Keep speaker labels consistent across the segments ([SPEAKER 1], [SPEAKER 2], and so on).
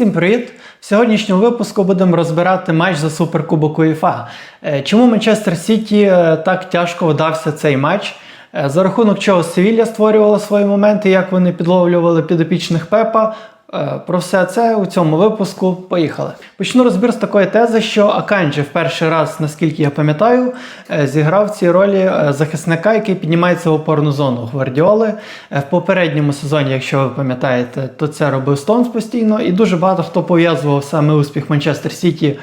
[SPEAKER 1] Всім привіт! В сьогоднішньому випуску будемо розбирати матч за Суперкубок УЄФА. Е, Чому Манчестер Сіті е, так тяжко вдався цей матч? Е, За рахунок чого Севілля створювала свої моменти, як вони підловлювали підопічних Пепа. Е, Про все це у цьому випуску. Поїхали. Почну розбір з такої тези, що Аканджі в перший раз, наскільки я пам'ятаю, е, зіграв ці ролі е, захисника, який піднімається в опорну зону Гвардіоли. В попередньому сезоні, якщо ви пам'ятаєте, то це робив Стоунс постійно, і дуже багато хто пов'язував саме успіх Манчестер Сіті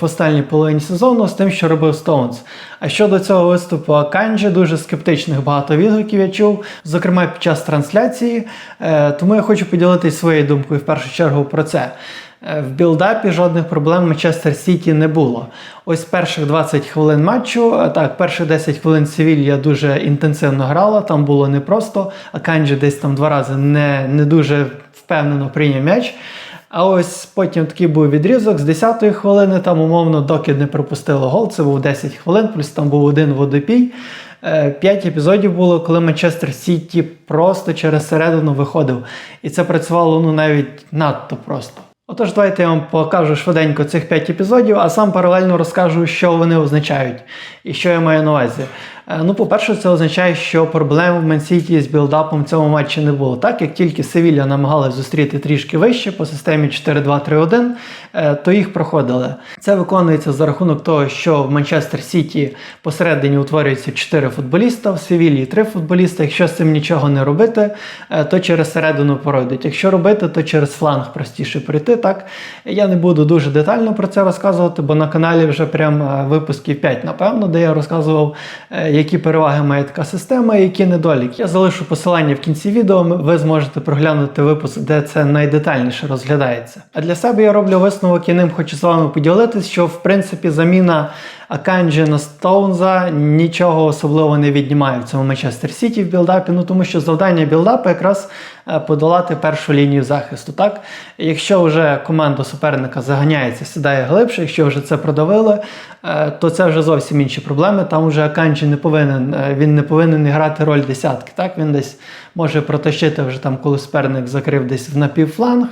[SPEAKER 1] в останній половині сезону з тим, що робив Стоунс. А щодо цього виступу Аканджі, дуже скептичних багато відгуків я чув, зокрема під час трансляції. Е, Тому я хочу поділитися своєю думкою в першу чергу про це. Е, В білдапі жодних проблем Манчестер Сіті не було. Ось перших 20 хвилин матчу, е, так, перших 10 хвилин Севілья дуже інтенсивно грала, там було непросто, а Канджі десь там два рази не, не дуже впевнено прийняв м'яч. А ось потім такий був відрізок з 10-ї хвилини, там умовно, доки не пропустили гол, це був 10 хвилин, плюс там був один водопій. Е, П'ять епізодів було, коли Манчестер Сіті просто через середину виходив. І це працювало ну навіть надто просто. Отож, давайте я вам покажу швиденько цих 5 епізодів, а сам паралельно розкажу, що вони означають і що я маю на увазі. Е, Ну, по-перше, це означає, що проблем в Мансіті з білдапом в цьому матчі не було. Так як тільки Севілля намагалась зустріти трішки вище по системі 4-2-3-1, е, то їх проходили. Це виконується за рахунок того, що в Манчестер Сіті посередині утворюється 4 футболіста, в Севілії 3 футболіста. Якщо з цим нічого не робити, е, то через середину пройдуть. Якщо робити, то через фланг простіше пройти. Так я не буду дуже детально про це розказувати, бо на каналі вже прям випусків 5, напевно, де я розказував, які переваги має така система і які недоліки. Я залишу посилання в кінці відео. Ви зможете проглянути випуск, де це найдетальніше розглядається. А для себе я роблю висновок і ним хочу з вами поділитись, що в принципі заміна Аканджі на Стоунза нічого особливо не віднімає в цьому Манчестер Сіті в білдапі. Ну тому що завдання білдапу якраз подолати першу лінію захисту. Так, якщо вже команда суперника заганяється, сідає глибше, якщо вже це продавили, е, то це вже зовсім інші проблеми. Там вже Аканджі не повинен, е, він не повинен грати роль десятки. Так, він десь може протащити вже там, коли суперник закрив десь в напівфланг,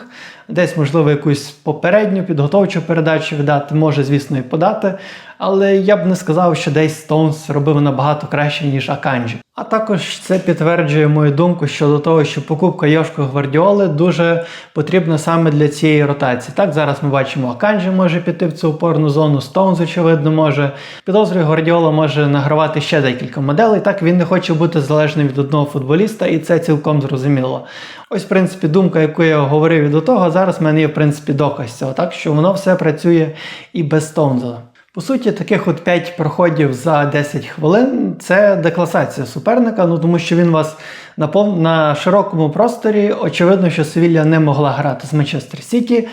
[SPEAKER 1] десь можливо якусь попередню підготовчу передачу віддати, може, звісно, і подати. Але я б не сказав, що десь Стоунс робив набагато краще, ніж Аканджі. А також це підтверджує мою думку щодо того, що покупка Йошко Гвардіоли дуже потрібна саме для цієї ротації. Так, зараз ми бачимо, Аканджі може піти в цю опорну зону, Стоунс, очевидно, може. Підозрюю, Гвардіола може награвати ще декілька моделей. Так, він не хоче бути залежним від одного футболіста, і це цілком зрозуміло. Ось, в принципі, думка, яку я говорив і до того, зараз в мене є в принципі доказ цього, так що воно все працює і без Стоунза. По суті, таких от 5 проходів за 10 хвилин це декласація суперника, ну тому що він вас на пов... на широкому просторі. Очевидно, що Севілля не могла грати з Манчестер Сіті.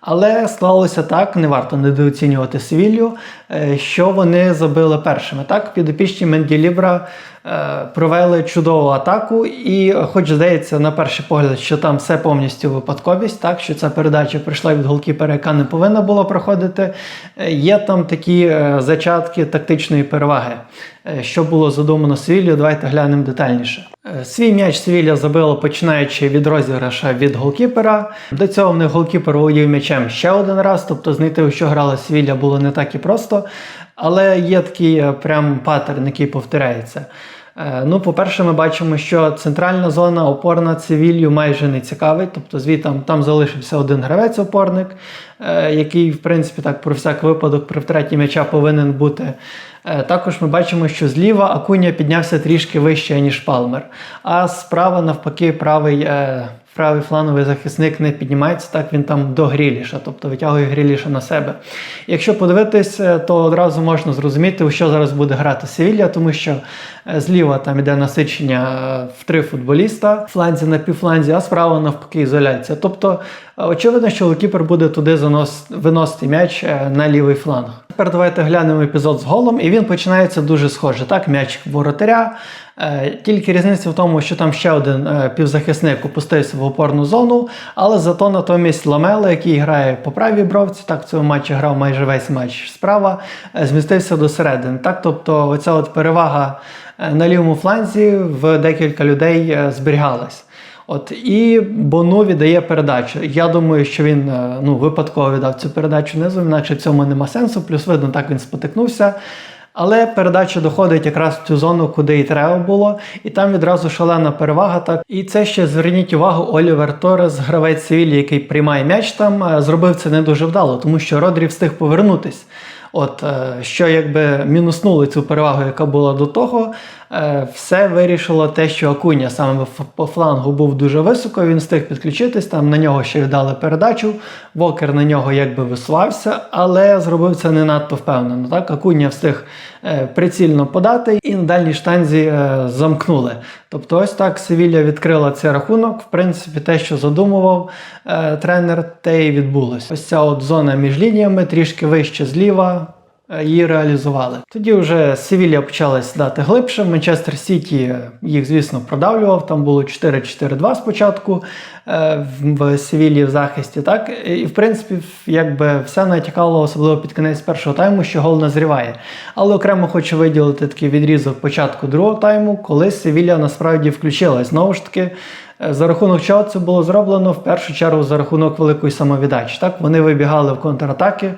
[SPEAKER 1] Але склалося так, не варто недооцінювати Севілью, е, що вони забили першими. Так, підопічні Менділібра е, провели чудову атаку, і, хоч здається, на перший погляд, що там все повністю випадковість, так що ця передача прийшла від голкіпера, яка не повинна була проходити. е, Є там такі е, зачатки тактичної переваги. Е, Що було задумано Севілью, давайте глянемо детальніше. Е, Свій м'яч Севілля забило починаючи від розіграша від голкіпера. До цього в них голкіпер володів м'ячем ще один раз, тобто знайти, у що грала Севілля, було не так і просто. Але є такий е, прям паттерн, який повторяється. Е, Ну, по-перше, ми бачимо, що центральна зона опорна Цивілью майже не цікавить. Тобто звідти там залишився один гравець-опорник, е, який, в принципі, так про всяк випадок при втраті м'яча повинен бути. Е, Також ми бачимо, що зліва Акуня піднявся трішки вище, ніж Палмер. А справа, навпаки, правий. е, Правий флановий захисник не піднімається, так він там до Гріліша, тобто витягує Гріліша на себе. Якщо подивитись, е, то одразу можна зрозуміти, у що зараз буде грати Севілля, тому що зліва там іде насичення в три футболіста, фланзі на півфланзі, а справа навпаки ізоляція. Тобто, очевидно, що голкіпер буде туди занос... виносити м'яч на лівий фланг. Тепер давайте глянемо епізод з голом, і він починається дуже схоже. Так, м'яч воротаря. Е, Тільки різниця в тому, що там ще один е, півзахисник опустився в опорну зону, але зато натомість Ламела, який грає по правій бровці, так в цьому матчі грав майже весь матч справа, е, змістився до середини. Так, тобто оця от перевага на лівому фланзі в декілька людей зберігалась. От і Бону віддає передачу. Я думаю, що він е, ну, випадково віддав цю передачу низу, інакше в цьому нема сенсу. Плюс видно, так він спотикнувся. Але передача доходить якраз в цю зону, куди і треба було, і там відразу шалена перевага. Так і це ще зверніть увагу, Олівер Торес, гравець Севілі, який приймає м'яч там, е, зробив це не дуже вдало, тому що Родрі встиг повернутись. От е, що якби мінуснули цю перевагу, яка була до того, е, все вирішило те, що Акуня саме по флангу був дуже високо. Він встиг підключитись. Там на нього ще віддали передачу. Вокер на нього якби висувався, але зробив це не надто впевнено. Так, Акуня встиг прицільно подати і на дальній штанзі е, замкнули. Тобто, ось так Севілля відкрила цей рахунок. В принципі, те, що задумував е, тренер, те і відбулось. Ось ця от зона між лініями, трішки вище зліва. Е, Її реалізували. Тоді вже Севілля почала сідати глибше. Манчестер Сіті їх, звісно, продавлював. Там було 4-4-2 спочатку е, в в в захисті. Так і в принципі, якби все натякало, особливо під кінець першого тайму, що гол назріває. Але окремо хочу виділити такий відрізок початку другого тайму, коли Севілля насправді включилась. Знову ж таки, за рахунок чого це було зроблено? В першу чергу за рахунок великої самовіддачі. Так вони вибігали в контратаки е,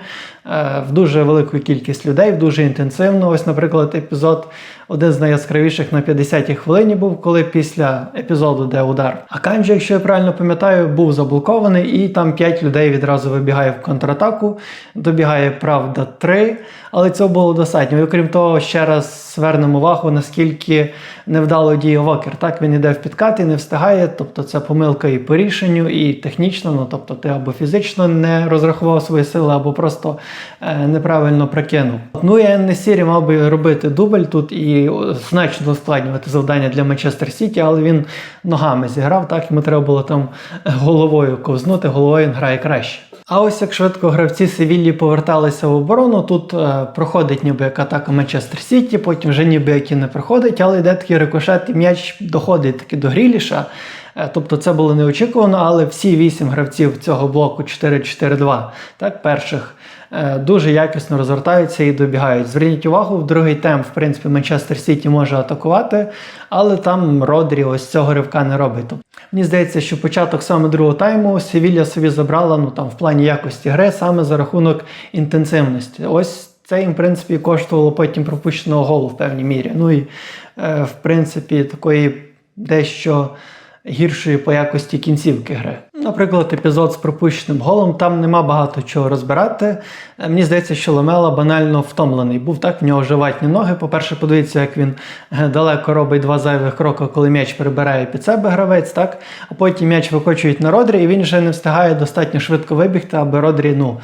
[SPEAKER 1] в дуже велику кількість людей, в дуже інтенсивно. Ось, наприклад, епізод один з найяскравіших на 50-й хвилині був, коли після епізоду, де удар. А Канджі, якщо я правильно пам'ятаю, був заблокований, і там 5 людей відразу вибігає в контратаку. Добігає, правда, 3, але цього було достатньо. І окрім того, ще раз звернемо увагу, наскільки невдало діє Вокер. Так він іде в підкат і не встигає. Тобто це помилка і по рішенню, і технічно. Ну тобто, ти або фізично не розрахував свої сили, або просто е, неправильно прикинув. Ну і Несірі мав би робити дубль тут і значно ускладнювати завдання для Манчестер Сіті, але він ногами зіграв. Так йому треба було там головою ковзнути, головою він грає краще. А ось як швидко гравці Севіллі поверталися в оборону, тут е, проходить ніби як атака Манчестер Сіті, потім вже ніби як і не проходить, але йде такий рикошет, і м'яч доходить таки до Гріліша. Е, Тобто це було неочікувано, але всі вісім гравців цього блоку 4-4-2, так, перших, дуже якісно розвертаються і добігають. Зверніть увагу, в другий темп, в принципі, Манчестер Сіті може атакувати, але там Родрі ось цього ривка не робить. Мені здається, що початок саме другого тайму Севілля собі забрала ну, там, в плані якості гри саме за рахунок інтенсивності. Ось це їм, в принципі, коштувало потім пропущеного голу в певній мірі. Ну і, е, в принципі, такої дещо гіршої по якості кінцівки гри. Наприклад, епізод з пропущеним голом, там нема багато чого розбирати. Е, Мені здається, що Ламела банально втомлений. Був так, в нього живатні ноги. По-перше, подивіться, як він е, далеко робить два зайвих кроки, коли м'яч прибирає під себе гравець, так? А потім м'яч викочують на Родрі, і він вже не встигає достатньо швидко вибігти, аби Родрі, ну.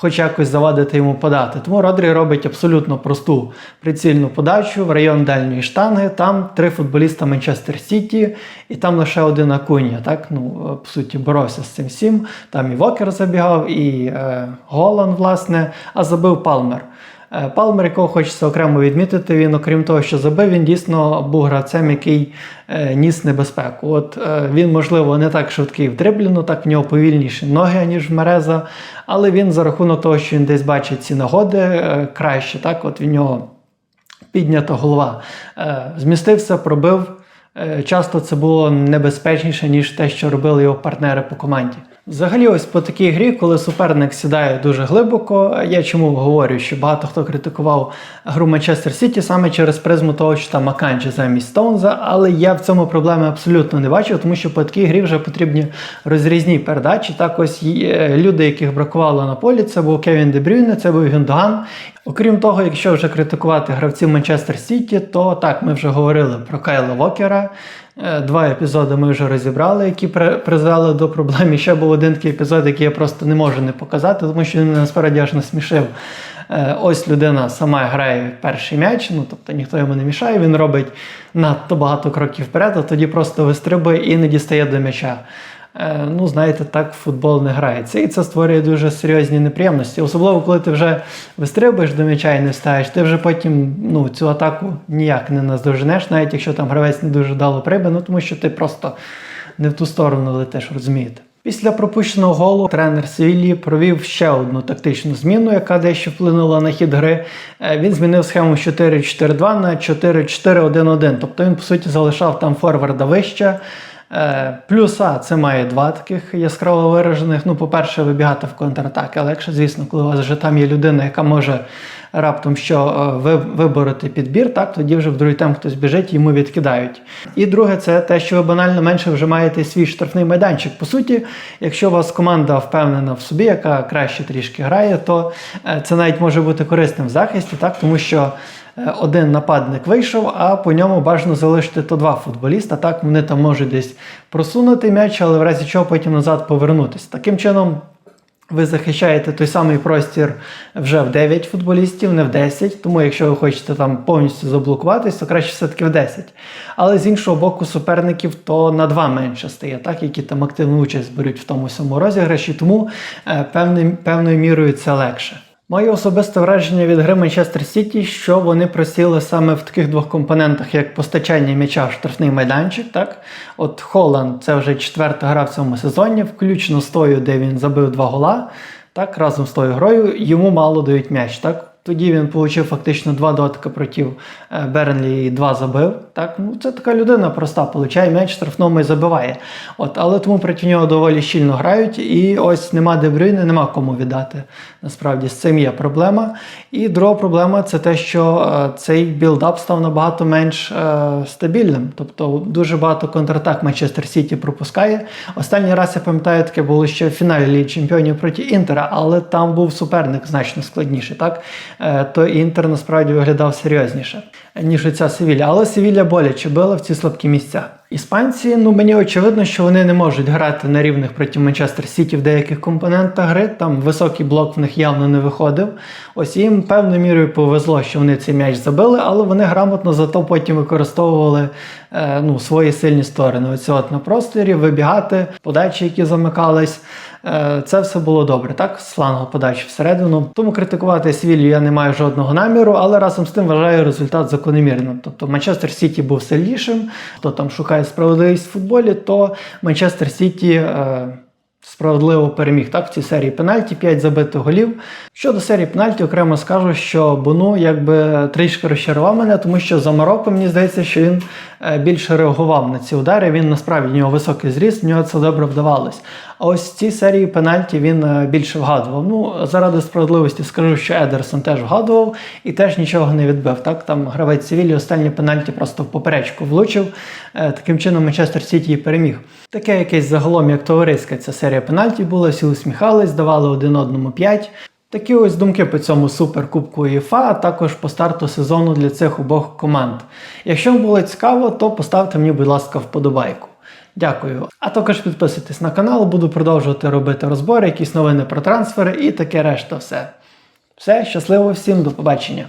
[SPEAKER 1] Хоч якось завадити йому подати. Тому Родрі робить абсолютно просту прицільну подачу в район дальньої штанги. Там три футболіста Манчестер Сіті, і там лише один Акунія. Так, ну по суті, боровся з цим всім. Там і Вокер забігав, і е, Голан, власне, а забив Палмер. Е, Палмер, якого хочеться окремо відмітити, він, окрім того, що забив, він дійсно був гравцем, який е, ніс небезпеку. От е, він, можливо, не так швидкий в дрибліну, так в нього повільніші ноги, ніж в Мереза, але він за рахунок того, що він десь бачить ці нагоди краще, так, от в нього піднята голова. Змістився, пробив. Е, Часто це було небезпечніше, ніж те, що робили його партнери по команді. Взагалі, ось по такій грі, коли суперник сідає дуже глибоко, я чому говорю, що багато хто критикував гру Манчестер Сіті саме через призму того, що там Аканджі замість Стоунза, але я в цьому проблеми абсолютно не бачу, тому що по такій грі вже потрібні розрізні передачі. Так ось люди, яких бракувало на полі, це був Кевін Дебрюйне, це був Гюндоган. Окрім того, якщо вже критикувати гравців Манчестер Сіті, то так, ми вже говорили про Кайла Вокера. Е, Два епізоди ми вже розібрали, які призвели до проблем. І ще був один такий епізод, який я просто не можу не показати, тому що він насправді аж насмішив. Е, Ось людина сама грає перший м'яч, ну тобто ніхто йому не мішає, він робить надто багато кроків вперед, а тоді просто вистрибує і не дістає до м'яча. Е, Ну, знаєте, так футбол не грається. І це створює дуже серйозні неприємності. Особливо, коли ти вже вистрибуєш до м'яча і не встаєш, ти вже потім ну, цю атаку ніяк не наздоженеш, навіть якщо там гравець не дуже вдало прибе, ну тому що ти просто не в ту сторону летиш, розумієте. Після пропущеного голу тренер Севілі провів ще одну тактичну зміну, яка дещо вплинула на хід гри. Е, Він змінив схему з 4-4-2 на 4-4-1-1. Тобто він, по суті, залишав там форварда вище. Е, Плюс А це має два таких яскраво виражених. Ну, по-перше, вибігати в контратаки легше, звісно, коли у вас вже там є людина, яка може раптом що е, ви- вибороти підбір, так тоді вже в другий темп хтось біжить, йому відкидають. І друге, це те, що ви банально менше вже маєте свій штрафний майданчик. По суті, якщо у вас команда впевнена в собі, яка краще трішки грає, то е, це навіть може бути корисним в захисті, так тому що. Е, Один нападник вийшов, а по ньому бажано залишити то два футболіста. Так вони там можуть десь просунути м'яч, але в разі чого потім назад повернутися. Таким чином, ви захищаєте той самий простір вже в 9 футболістів, не в 10. Тому якщо ви хочете там повністю заблокуватись, то краще все-таки в 10. Але з іншого боку, суперників то на 2 менше стає, так, які там активну участь беруть в тому самому розіграші, тому е, певною, певною мірою це легше. Моє особисте враження від гри Манчестер Сіті, що вони просіли саме в таких двох компонентах, як постачання м'яча в штрафний майданчик. Так, от Холланд це вже четверта гра в цьому сезоні, включно з тою, де він забив два гола. Так, разом з тою грою йому мало дають м'яч. Так, тоді він отримав фактично два дотики проти е, Бернлі і два забив. Так, ну це така людина проста, получає м'яч штрафному і забиває. От, але тому проти нього доволі щільно грають, і ось нема Дебрюйни, нема кому віддати. Насправді з цим є проблема. І друга проблема це те, що е, цей білдап став набагато менш е, стабільним. Тобто дуже багато контратак Манчестер Сіті пропускає. Останній раз я пам'ятаю, таке було ще в фіналі Ліги Чемпіонів проти Інтера, але там був суперник значно складніший. Так? Е, то Інтер насправді виглядав серйозніше, ніж ця Севілля. Але Севілля боляче била в ці слабкі місця. Іспанці, ну мені очевидно, що вони не можуть грати на рівних проти Манчестер Сіті в деяких компонентах гри. Там високий блок в них явно не виходив. Ось їм певною мірою повезло, що вони цей м'яч забили, але вони грамотно зато потім використовували е, ну, свої сильні сторони. Оце от на просторі, вибігати, подачі, які замикались. Е, Це все було добре, так? З подачі всередину. Тому критикувати Севілью я не маю жодного наміру, але разом з тим вважаю результат закономірним. Тобто Манчестер Сіті був сильнішим, хто там шукає справедливість в футболі, то Манчестер Сіті. Е, Справедливо переміг так в цій серії пенальті, 5 забитих голів. Щодо серії пенальті, окремо скажу, що Бону якби трішки розчарував мене, тому що за Марокко мені здається, що він е, більше реагував на ці удари. Він насправді в нього високий зріст, в нього це добре вдавалось. А ось в цій серії пенальті він е, більше вгадував. Ну, заради справедливості скажу, що Едерсон теж вгадував і теж нічого не відбив. Так, там гравець Севілі останні пенальті просто в поперечку влучив. Е, Таким чином Манчестер Сіті переміг. Таке якесь загалом, як товариська ця серія пенальті була, всі усміхались, давали один одному 5. Такі ось думки по цьому суперкубку УЄФА, а також по старту сезону для цих обох команд. Якщо вам було цікаво, то поставте мені, будь ласка, вподобайку. Дякую. А також підписуйтесь на канал, буду продовжувати робити розбори, якісь новини про трансфери і таке решта все. Все, щасливо всім, до побачення.